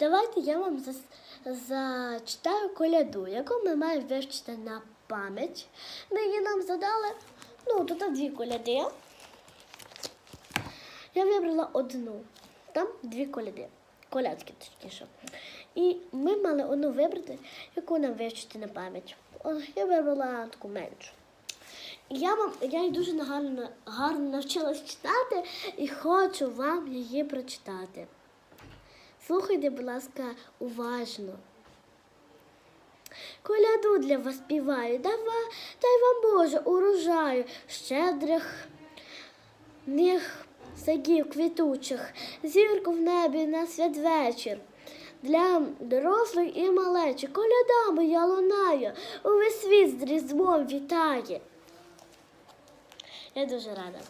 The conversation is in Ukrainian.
давайте я вам зас- зачитаю коляду, яку ми маємо вивчити на пам'ять. Ми її нам задали. Ну, тут дві коляди. Я вибрала одну. Там дві коляди. Колядки точніше. І ми мали одну вибрати, яку нам вивчити на пам'ять. Я вибрала таку меншу. Я вам я її дуже гарно, гарно навчилась читати і хочу вам її прочитати. Слухайте, будь ласка, уважно. Коляду для вас співаю, дава, дай вам Боже урожаю, щедрих них садів квітучих, зірку в небі на святвечір. Для дорослих і малечі коляда моя лунає, увесь світ з різдвом вітає. Я дуже рада.